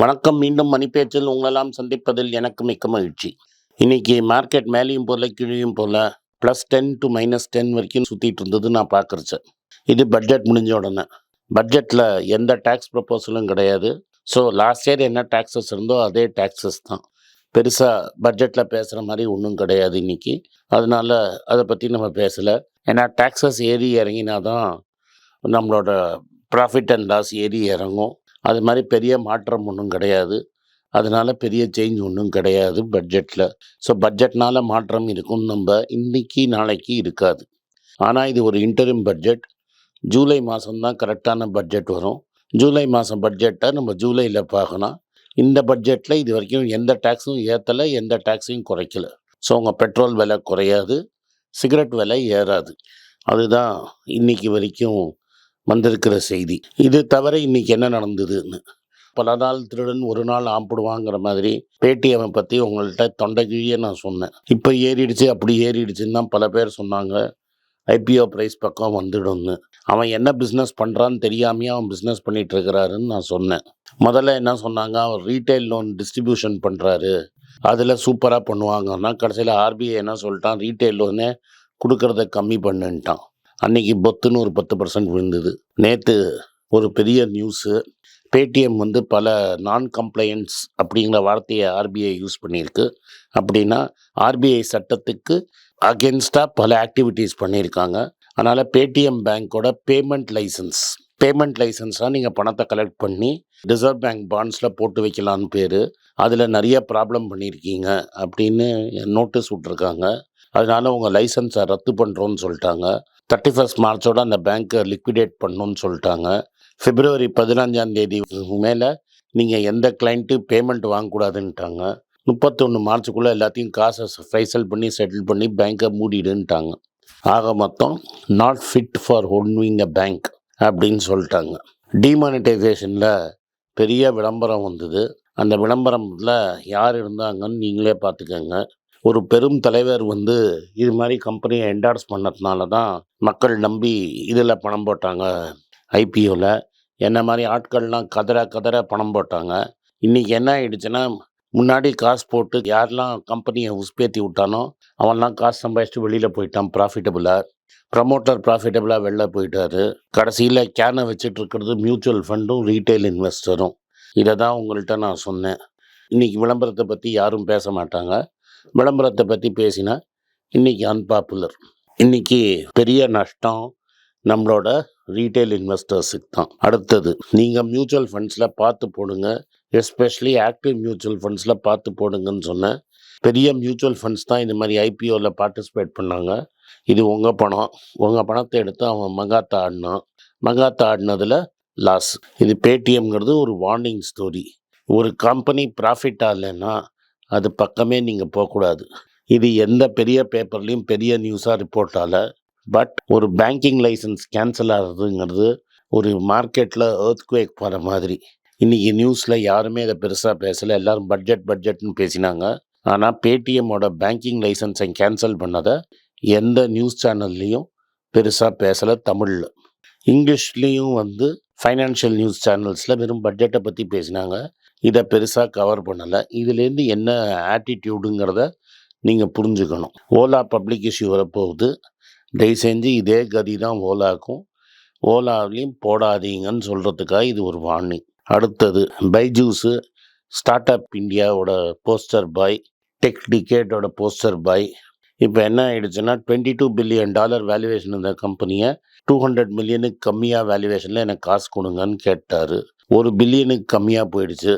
வணக்கம். மீண்டும் மணிப்பேச்சில் உங்களெல்லாம் சந்திப்பதில் எனக்கு மிக்க மகிழ்ச்சி. இன்னைக்கு மார்க்கெட் மேலேயும் போல கீழேயும் போல plus ten to minus ten வரைக்கும் சுற்றிட்டு இருந்தது நான் பார்க்குறச்சேன் இது பட்ஜெட் முடிஞ்ச உடனே. பட்ஜெட்டில் எந்த டேக்ஸ் ப்ரப்போசலும் கிடையாது. ஸோ லாஸ்ட் இயர் என்ன டேக்ஸஸ் இருந்தோ அதே டேக்ஸஸ் தான். பெருசாக பட்ஜெட்டில் பேசுகிற மாதிரி ஒன்றும் கிடையாது இன்னைக்கு. அதனால அதை பற்றி நம்ம பேசலை. ஏன்னா டேக்ஸஸ் ஏறி இறங்கினா தான் நம்மளோட ப்ராஃபிட் அண்ட் லாஸ் ஏறி இறங்கும். அது மாதிரி பெரிய மாற்றம் ஒன்றும் கிடையாது. அதனால பெரிய சேஞ்ச் ஒன்றும் கிடையாது பட்ஜெட்டில் ஸோ பட்ஜெட்னால மாற்றம் இருக்கும். நம்ம இன்னைக்கு நாளைக்கு இருக்காது. ஆனால் இது ஒரு இன்டரிம் பட்ஜெட் ஜூலை மாதம்தான் கரெக்டான பட்ஜெட் வரும். ஜூலை மாதம் பட்ஜெட்டை நம்ம ஜூலையில் பார்க்கணும். இந்த பட்ஜெட்டில் இது வரைக்கும் எந்த டேக்ஸும் ஏற்றலை எந்த டேக்ஸையும் குறைக்கல. ஸோ உங்கள் பெட்ரோல் விலை குறையாது. சிகரெட் விலை ஏறாது. அதுதான் இன்னைக்கு வரைக்கும் வந்திருக்கிற செய்தி. இது தவிர இன்னைக்கு என்ன நடந்ததுன்னு. பல நாள் திருடன் ஒரு நாள் ஆம்பிடுவாங்கிற மாதிரி பேடிஎம்மை பற்றி உங்கள்கிட்ட தொண்டை நான் சொன்னேன். இப்போ ஏறிடுச்சு அப்படி ஏறிடுச்சுன்னு தான் பல பேர் சொன்னாங்க. ஐபிஓ ப்ரைஸ் பக்கம் வந்துடும்னு. அவன் என்ன பிஸ்னஸ் பண்ணுறான்னு தெரியாமையே அவன் பிஸ்னஸ் பண்ணிகிட்ருக்கிறாருன்னு நான் சொன்னேன். முதல்ல என்ன சொன்னாங்க? அவர் ரீட்டைல் லோன் டிஸ்ட்ரிபியூஷன் பண்ணுறாரு அதில் சூப்பராக பண்ணுவாங்கன்னா கடைசியில் ஆர்பிஐ என்ன சொல்லிட்டான்? ரீட்டைல் லோனே கொடுக்கறத கம்மி பண்ணுன்ட்டான். அன்னைக்கு பொத்துன்னு ஒரு பத்து பர்சன்ட் விழுந்தது. நேற்று ஒரு பெரிய நியூஸு பேடிஎம் வந்து பல நான் கம்ப்ளையன்ஸ் அப்படிங்கிற வார்த்தையை ஆர்பிஐ யூஸ் பண்ணியிருக்கு. அப்படின்னா ஆர்பிஐ சட்டத்துக்கு அகென்ஸ்டாக பல ஆக்டிவிட்டீஸ் பண்ணியிருக்காங்க. அதனால் பேடிஎம் பேங்க்கோட பேமெண்ட் லைசன்ஸ் பேமெண்ட் லைசன்ஸாக நீங்கள் பணத்தை கலெக்ட் பண்ணி ரிசர்வ் பேங்க் பாண்ட்ஸில் போட்டு வைக்கலான்னு பேர். அதில் நிறைய ப்ராப்ளம் பண்ணியிருக்கீங்க அப்படின்னு நோட்டீஸ் விட்ருக்காங்க அதனால் உங்கள் லைசன்ஸை ரத்து பண்ணுறோன்னு சொல்லிட்டாங்க. தேர்ட்டி ஃபஸ்ட் மார்ச்சோட அந்த பேங்க்கை லிக்விடேட் பண்ணணும்னு சொல்லிட்டாங்க. பிப்ரவரி பதினஞ்சாம் தேதி மேலே நீங்கள் எந்த கிளைண்ட்டு பேமெண்ட் வாங்கக்கூடாதுன்ட்டாங்க. முப்பத்தொன்று மார்ச்சுக்குள்ளே எல்லாத்தையும் காசை ஃபைசல் பண்ணி செட்டில் பண்ணி பேங்க்கை மூடிடுன்ட்டாங்க. ஆக மொத்தம் நாட் ஃபிட் ஃபார் ஹோன்விங் அ பேங்க் அப்படின்னு சொல்லிட்டாங்க. டிமானிட்டைசேஷனில் பெரிய விளம்பரம் வந்தது. அந்த விளம்பரத்தில் யார் இருந்தாங்கன்னு நீங்களே பார்த்துக்கோங்க. ஒரு பெரும் தலைவர் வந்து இது மாதிரி கம்பெனியை என்டார்ஸ் பண்ணதுனால தான் மக்கள் நம்பி இதில் பணம் போட்டாங்க ஐபிஓவில் என்ன மாதிரி ஆட்கள்லாம் கதற கதற பணம் போட்டாங்க. இன்றைக்கி என்ன ஆயிடுச்சுன்னா முன்னாடி காசு போட்டு யாரெல்லாம் கம்பெனியை உஸ்பேத்தி விட்டானோ அவன்லாம் காசு சம்பாதிச்சுட்டு வெளியில் போயிட்டான் ப்ராஃபிட்டபுளாக ப்ரமோட்டர் ப்ராஃபிட்டபுளாக வெளில போயிட்டாரு. கடைசியில் கேனை வச்சுட்டு இருக்கிறது மியூச்சுவல் ஃபண்டும் ரீட்டைல் இன்வெஸ்டரும் இதை தான் உங்கள்கிட்ட நான் சொன்னேன். இன்றைக்கி விளம்பரத்தை பற்றி யாரும் பேச மாட்டாங்க. விளம்பரத்தை பற்றி பேசினா இன்றைக்கி அன்பாப்புலர் இன்றைக்கி பெரிய நஷ்டம் நம்மளோட ரீட்டைல் இன்வெஸ்டர்ஸுக்கு தான். அடுத்தது நீங்கள் மியூச்சுவல் ஃபண்ட்ஸில் பார்த்து போடுங்க. எஸ்பெஷலி ஆக்டிவ் மியூச்சுவல் ஃபண்ட்ஸில் பார்த்து போடுங்கன்னு சொன்னேன். பெரிய மியூச்சுவல் ஃபண்ட்ஸ் தான் இந்த மாதிரி ஐபிஓவில் பார்ட்டிசிபேட் பண்ணாங்க. இது உங்கள் பணம். உங்கள் பணத்தை எடுத்து அவன் மங்காத்தா ஆடினான். மங்காத்தா ஆடினதில் லாஸ் இது பேடிஎம்ங்கிறது ஒரு வார்னிங் ஸ்டோரி ஒரு கம்பெனி ப்ராஃபிட் ஆகலைன்னா அது பக்கமே நீங்கள் போகக்கூடாது. இது எந்த பெரிய பேப்பர்லேயும் பெரிய நியூஸாக ரிப்போர்ட் ஆகல பட் ஒரு பேங்கிங் லைசன்ஸ் கேன்சல் ஆகுதுங்கிறது ஒரு மார்க்கெட்டில் ஏர்த்குவேக் போகிற மாதிரி. இன்றைக்கி நியூஸில் யாருமே இதை பெருசாக பேசலை. எல்லோரும் பட்ஜெட் பட்ஜெட்னு பேசினாங்க. ஆனால் பேடிஎம்மோட பேங்கிங் லைசன்ஸை கேன்சல் பண்ணதை எந்த நியூஸ் சேனல்லையும் பெருசாக பேசலை தமிழில். இங்கிலீஷ்லேயும் வந்து ஃபைனான்ஷியல் நியூஸ் சேனல்ஸில் வெறும் பட்ஜெட்டை பற்றி பேசினாங்க. இதை பெருசாக கவர் பண்ணலை. இதுலேருந்து என்ன ஆட்டிடியூடுங்கிறத நீங்கள் புரிஞ்சுக்கணும். ஓலா பப்ளிக் இஷ்யூ வரப்போகுது. தயவு செஞ்சு இதே கதி தான் ஓலாக்கும். ஓலாவிலையும் போடாதீங்கன்னு சொல்கிறதுக்காக இது ஒரு வார்னிங் அடுத்தது பைஜூஸு ஸ்டார்ட் அப் இந்தியாவோட போஸ்டர் பாய் டெக் டிகேட்டோட போஸ்டர் பாய் இப்போ என்ன ஆகிடுச்சுன்னா twenty two billion dollar valuation இந்த கம்பெனியை டூ ஹண்ட்ரட் மில்லியனுக்கு கம்மியாக வேல்யூவேஷனில் எனக்கு காசு கொடுங்கன்னு கேட்டார். ஒரு பில்லியனுக்கு கம்மியாக போயிடுச்சு.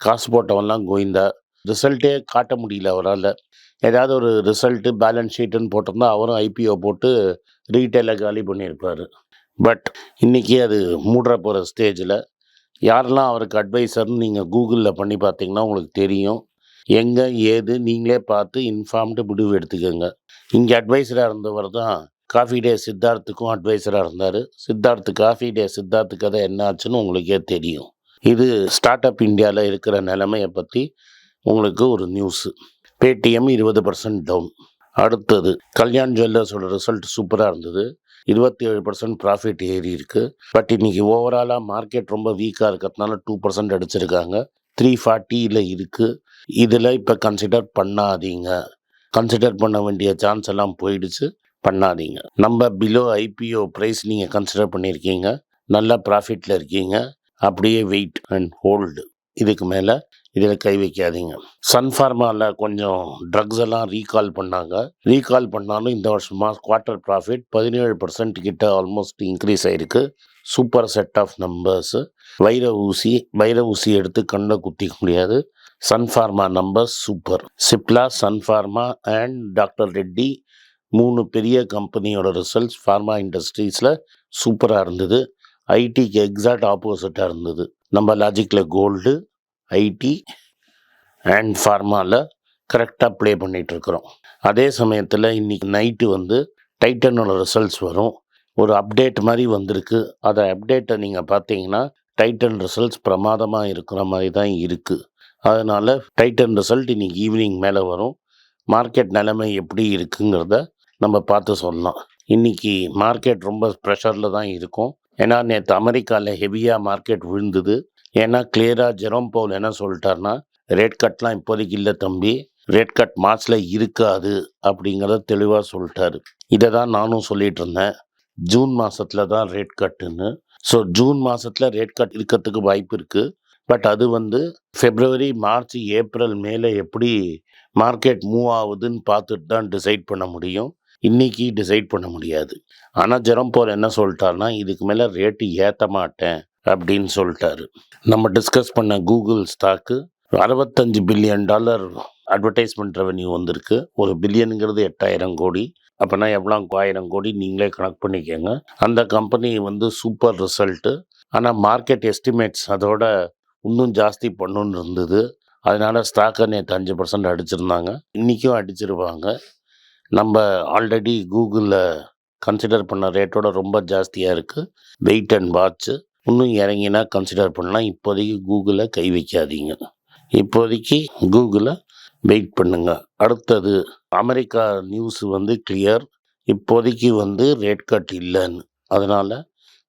காசு போட்டவன்லாம் கோவிந்தா ரிசல்ட்டே காட்ட முடியல அவரால். ஏதாவது ஒரு ரிசல்ட்டு பேலன்ஸ் ஷீட்டுன்னு போட்டிருந்தா அவரும் ஐபிஓ போட்டு ரீட்டைலை காலி பண்ணியிருப்பார். பட் இன்றைக்கி அது மூடுற போகிற ஸ்டேஜில் யாரெல்லாம் அவருக்கு அட்வைசர்னு நீங்கள் கூகுளில் பண்ணி பார்த்தீங்கன்னா உங்களுக்கு தெரியும். எங்கே ஏது நீங்களே பார்த்து இன்ஃபார்ம்டு முடிவு எடுத்துக்கோங்க. இங்கே அட்வைஸராக இருந்தவர் தான் காஃபி டே சித்தார்த்துக்கும் அட்வைசராக இருந்தார். சித்தார்த்து காஃபி டே சித்தார்த்து கதை என்ன ஆச்சுன்னு உங்களுக்கே தெரியும். இது ஸ்டார்ட் அப் இந்தியாவில் இருக்கிற நிலைமையை பற்றி உங்களுக்கு ஒரு நியூஸு பேடிஎம் இருபது பர்சன்ட் டவுன் அடுத்தது கல்யாண் ஜுவல்லர்ஸோட ரிசல்ட் சூப்பராக இருந்தது. இருபத்தி ஏழு பர்சன்ட் ப்ராஃபிட் ஏறி இருக்குது பட் இன்றைக்கி ஓவராலாக மார்க்கெட் ரொம்ப வீக்காக இருக்கிறதுனால டூ பர்சன்ட் அடிச்சிருக்காங்க. த்ரீ ஃபார்ட்டியில் இருக்குது இதில் இப்போ கன்சிடர் பண்ணாதீங்க. கன்சிடர் பண்ண வேண்டிய சான்ஸ் எல்லாம் போயிடுச்சு. பண்ணாதீங்க. நம்ம பிலோ ஐபிஓ ப்ரைஸ் நீங்கள் கன்சிடர் பண்ணியிருக்கீங்க நல்ல ப்ராஃபிட்டில் இருக்கீங்க. அப்படியே வெயிட் அண்ட் ஹோல்டு இதுக்கு மேலே இதில் கை வைக்காதீங்க. சன்ஃபார்மாவில் கொஞ்சம் ட்ரக்ஸ் எல்லாம் ரீகால் பண்ணாங்க. ரீகால் பண்ணாலும் இந்த வருஷமாக குவார்ட்டர் ப்ராஃபிட் பதினேழு பர்சன்ட் கிட்ட ஆல்மோஸ்ட் இன்க்ரீஸ் ஆகிருக்கு சூப்பர் செட் ஆஃப் நம்பர்ஸு வைர ஊசி வைர ஊசி எடுத்து கண்ணை குத்திக்க முடியாது. Sun Pharma number super Cipla Sun Pharma and doctor Reddy மூணு பெரிய கம்பெனியோட ரிசல்ட்ஸ் ஃபார்மா இண்டஸ்ட்ரீஸில் சூப்பராக இருந்தது. ஐடிக்கு எக்ஸாக்ட் ஆப்போசிட்டாக இருந்தது. நம்ம லாஜிக்கில் கோல்டு ஐடி அண்ட் ஃபார்மாவில் கரெக்டாக ப்ளே பண்ணிகிட்ருக்குறோம் அதே சமயத்தில் இன்றைக்கி நைட்டு வந்து டைட்டனோட ரிசல்ட்ஸ் வரும். ஒரு அப்டேட் மாதிரி வந்திருக்கு. அதை அப்டேட்டை நீங்கள் பார்த்தீங்கன்னா டைட்டன் ரிசல்ட்ஸ் பிரமாதமாக இருக்கிற மாதிரி தான் இருக்குது அதனால் டைட்டன் ரிசல்ட் இன்றைக்கி ஈவினிங் மேலே வரும். மார்க்கெட் நிலைமை எப்படி இருக்குங்கிறத நம்ம பார்த்து சொல்லலாம். இன்றைக்கி மார்க்கெட் ரொம்ப ப்ரெஷரில் தான் இருக்கும். ஏன்னா நேற்று அமெரிக்காவில் ஹெவியாக மார்க்கெட் விழுந்தது. ஏன்னா கிளியராக ஜெரோம் பவுல் என்ன சொல்லிட்டாருன்னா ரேட் கட்லாம் இப்போதைக்கு இல்லை தம்பி. ரேட் கட் மார்ச்சில் இருக்காது. அப்படிங்கிறத தெளிவாக சொல்லிட்டாரு. இதை தான் நானும் சொல்லிட்டு இருந்தேன். ஜூன் மாதத்தில் தான் ரேட் கட்டுன்னு ஸோ ஜூன் மாதத்தில் ரேட் கட் இருக்கிறதுக்கு வாய்ப்பு இருக்குது பட் அது வந்து ஃபெப்ரவரி மார்ச் ஏப்ரல் மேலே எப்படி மார்க்கெட் மூவ் ஆகுதுன்னு பார்த்துட்டு தான் டிசைட் பண்ண முடியும். இன்றைக்கி டிசைட் பண்ண முடியாது. ஆனால் ஜெரம் போல் என்ன சொல்லிட்டாருன்னா இதுக்கு மேலே ரேட்டு ஏற்ற மாட்டேன் அப்படின்னு சொல்லிட்டாரு. நம்ம டிஸ்கஸ் பண்ண கூகுள் ஸ்டாக்கு அறுபத்தஞ்சு பில்லியன் டாலர் அட்வர்டைஸ்மெண்ட் ரெவன்யூ வந்திருக்கு. ஒரு பில்லியனுங்கிறது எட்டாயிரம் கோடி. அப்போனா எவ்வளோ ஆயிரம் கோடி. நீங்களே கணக்கு பண்ணிக்கோங்க. அந்த கம்பெனி வந்து சூப்பர் ரிசல்ட்டு ஆனால் மார்க்கெட் எஸ்டிமேட்ஸ் அதோட இன்னும் ஜாஸ்தி பண்ணுன்னு இருந்தது. அதனால் ஸ்டாக்கை நேற்று அஞ்சு பர்சன்ட் அடிச்சிருந்தாங்க. இன்றைக்கும் அடிச்சிருவாங்க. நம்ம ஆல்ரெடி கூகுளில் கன்சிடர் பண்ண ரேட்டோட ரொம்ப ஜாஸ்தியாக இருக்குது வெயிட் அண்ட் வாட்ச்சு இன்னும் இறங்கினா கன்சிடர் பண்ணலாம். இப்போதைக்கு கூகுளில் கை வைக்காதீங்க. இப்போதைக்கு கூகுளை வெயிட் பண்ணுங்க. அடுத்தது அமெரிக்கா நியூஸ் வந்து கிளியர் இப்போதைக்கு வந்து ரேட் கட் இல்லைன்னு. அதனால்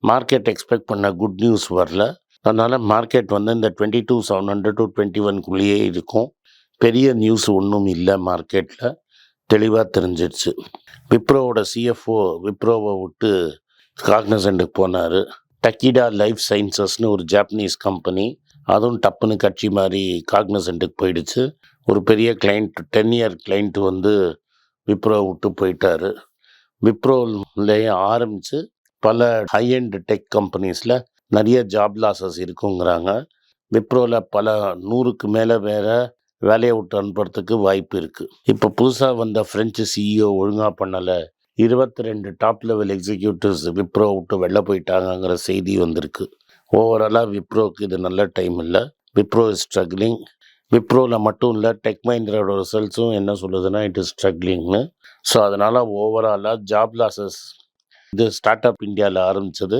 மார்க்கெட் எக்ஸ்பெக்ட் பண்ண குட் நியூஸ் வரல. அதனால் மார்க்கெட் வந்து இந்த twenty two seven hundred to twenty ஒன்குள்ளேயே இருக்கும். பெரிய நியூஸ் ஒன்றும் இல்லை மார்க்கெட்டில் தெளிவாக தெரிஞ்சிடுச்சு. விப்ரோவோட சிஎஃப்ஓ விப்ரோவை விட்டு காக்னசண்ட்டுக்கு போனார். டக்கிடா லைஃப் சயின்சஸ்னு ஒரு ஜாப்பனீஸ் கம்பெனி அதுவும் டப்புன்னு கட்சி மாதிரி காக்னசண்ட்டுக்கு போயிடுச்சு. ஒரு பெரிய கிளைண்ட் டென் இயர் கிளைண்ட் வந்து விப்ரோ விட்டு போயிட்டாரு. விப்ரோலேயே ஆரம்பித்து பல ஹை அண்ட் டெக் கம்பெனிஸில் நிறைய ஜாப் லாசஸ் இருக்குங்கிறாங்க. விப்ரோவில் பல நூறுக்கு மேலே வேறு வேலையை விட்டு அனுப்புறதுக்கு வாய்ப்பு இருக்குது இப்போ புதுசாக வந்த ஃப்ரெஞ்சு சிஇஓ ஒழுங்காக பண்ணலை. இருபத்தி ரெண்டு டாப் லெவல் எக்ஸிக்யூட்டிவ்ஸ் விப்ரோ விட்டு வெளில போயிட்டாங்கங்கிற செய்தி வந்திருக்கு. ஓவராலாக விப்ரோவுக்கு இது நல்ல டைம் இல்லை. விப்ரோ இஸ் ஸ்ட்ரகிளிங் விப்ரோவில் மட்டும் இல்லை டெக் மஹிந்திராவோட ரிசல்ட்ஸும் என்ன சொல்லுதுன்னா இட் இஸ் ஸ்ட்ரகிளிங்னு ஸோ அதனால் ஓவராலாக ஜாப் லாஸஸ் இது ஸ்டார்ட் அப் இந்தியாவில் ஆரம்பித்தது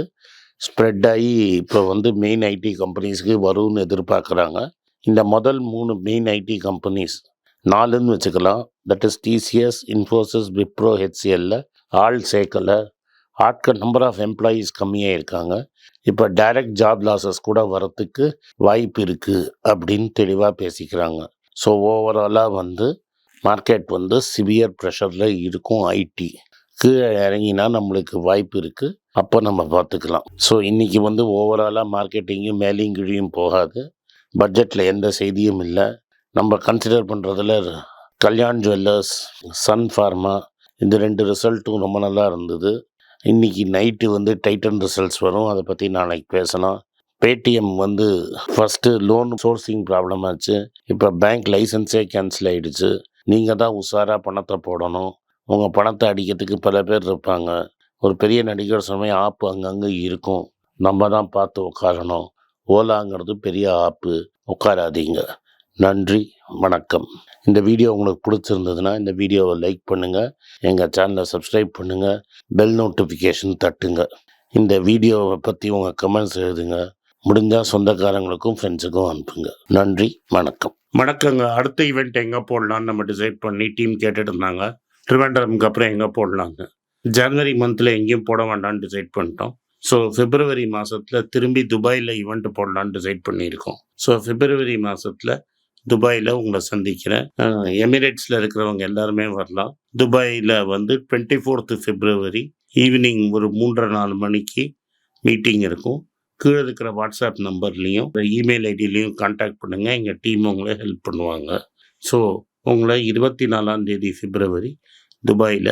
ஸ்ப்ரெட் ஆகி இப்போ வந்து மெயின் ஐடி கம்பெனிஸ்க்கு வரும்னு எதிர்பார்க்குறாங்க. இந்த முதல் மூணு மெயின் ஐடி கம்பெனிஸ் நாலுன்னு வச்சுக்கலாம். That is TCS Infosys Wipro ஹெச்சிஎல்ல ஆள் சேர்க்கலை ஆட்கள் நம்பர் ஆஃப் எம்ப்ளாயீஸ் கம்மியாக இருக்காங்க. இப்போ டைரக்ட் ஜாப் லாஸஸ் கூட வரத்துக்கு வாய்ப்பு இருக்குது அப்படின்னு தெளிவாக பேசிக்கிறாங்க. ஸோ ஓவராலாக வந்து மார்க்கெட் வந்து சிவியர் ப்ரெஷரில் இருக்கும் ஐடி கீழே இறங்கினா நம்மளுக்கு வாய்ப்பு இருக்குது அப்போ நம்ம பார்த்துக்கலாம். ஸோ இன்றைக்கி வந்து ஓவராலாக மார்க்கெட்டிங்கும் மேலேயும் கீழையும் போகாது. பட்ஜெட்டில் எந்த செய்தியும் இல்லை. நம்ம கன்சிடர் பண்ணுறதுல கல்யாண் ஜுவல்லர்ஸ் சன் ஃபார்மா இந்த ரெண்டு ரிசல்ட்டும் ரொம்ப நல்லா இருந்தது. இன்னைக்கு நைட்டு வந்து டைட்டன் ரிசல்ட்ஸ் வரும். அதை பற்றி நாளைக்கு பேசலாம். பேடிஎம் வந்து ஃபஸ்ட்டு லோன் சோர்சிங் ப்ராப்ளம் ஆச்சு. இப்போ பேங்க் லைசன்ஸே கேன்சல் ஆகிடுச்சு நீங்கள் தான் உஷாராக பணத்தை போடணும். உங்கள் பணத்தை அடிக்கிறதுக்கு பல பேர் இருப்பாங்க. ஒரு பெரிய நடிகர் சமயம் ஆப்பு அங்கங்கே இருக்கும். நம்ம தான் பார்த்து உட்காரணும். ஓலாங்கிறது பெரிய ஆப்பு. உட்காராதீங்க. நன்றி வணக்கம். இந்த வீடியோ உங்களுக்கு பிடிச்சிருந்ததுன்னா இந்த வீடியோவை லைக் பண்ணுங்கள் எங்கள் சேனலை சப்ஸ்கிரைப் பண்ணுங்கள் பெல் நோட்டிஃபிகேஷன் தட்டுங்க. இந்த வீடியோவை பற்றி உங்கள் கமெண்ட்ஸ் எழுதுங்க. முடிஞ்சால் சொந்தக்காரங்களுக்கும் ஃப்ரெண்ட்ஸுக்கும் அனுப்புங்க. நன்றி வணக்கம். வணக்கங்க. அடுத்த ஈவெண்ட் எங்கே போடலான்னு நம்ம டிசைட் பண்ணி டீம் கேட்டுட்டு இருந்தாங்க. ட்ரிவாண்டரம்க்கு அப்புறம் எங்கே போடலாங்க ஜனவரி மந்தில் எங்கேயும் போட வேண்டாம்னு டிசைட் பண்ணிட்டோம். ஸோ பிப்ரவரி மாதத்தில் திரும்பி துபாயில் ஈவெண்ட் போடலான்னு டிசைட் பண்ணியிருக்கோம். ஸோ பிப்ரவரி மாதத்தில் துபாயில் உங்களை சந்திக்கிறேன். எமிரேட்ஸில் இருக்கிறவங்க எல்லாருமே வரலாம். துபாயில் வந்து டுவெண்ட்டி ஃபோர்த்து பிப்ரவரி ஈவினிங் ஒரு மூன்றரை நாலு மணிக்கு மீட்டிங் இருக்கும். கீழே இருக்கிற வாட்ஸ்அப் நம்பர்லேயும் இமெயில் ஐடியிலையும் காண்டாக்ட் பண்ணுங்கள் எங்கள் டீம் உங்களை ஹெல்ப் பண்ணுவாங்க. ஸோ உங்களை இருபத்தி நாலாம் தேதி பிப்ரவரி துபாயில்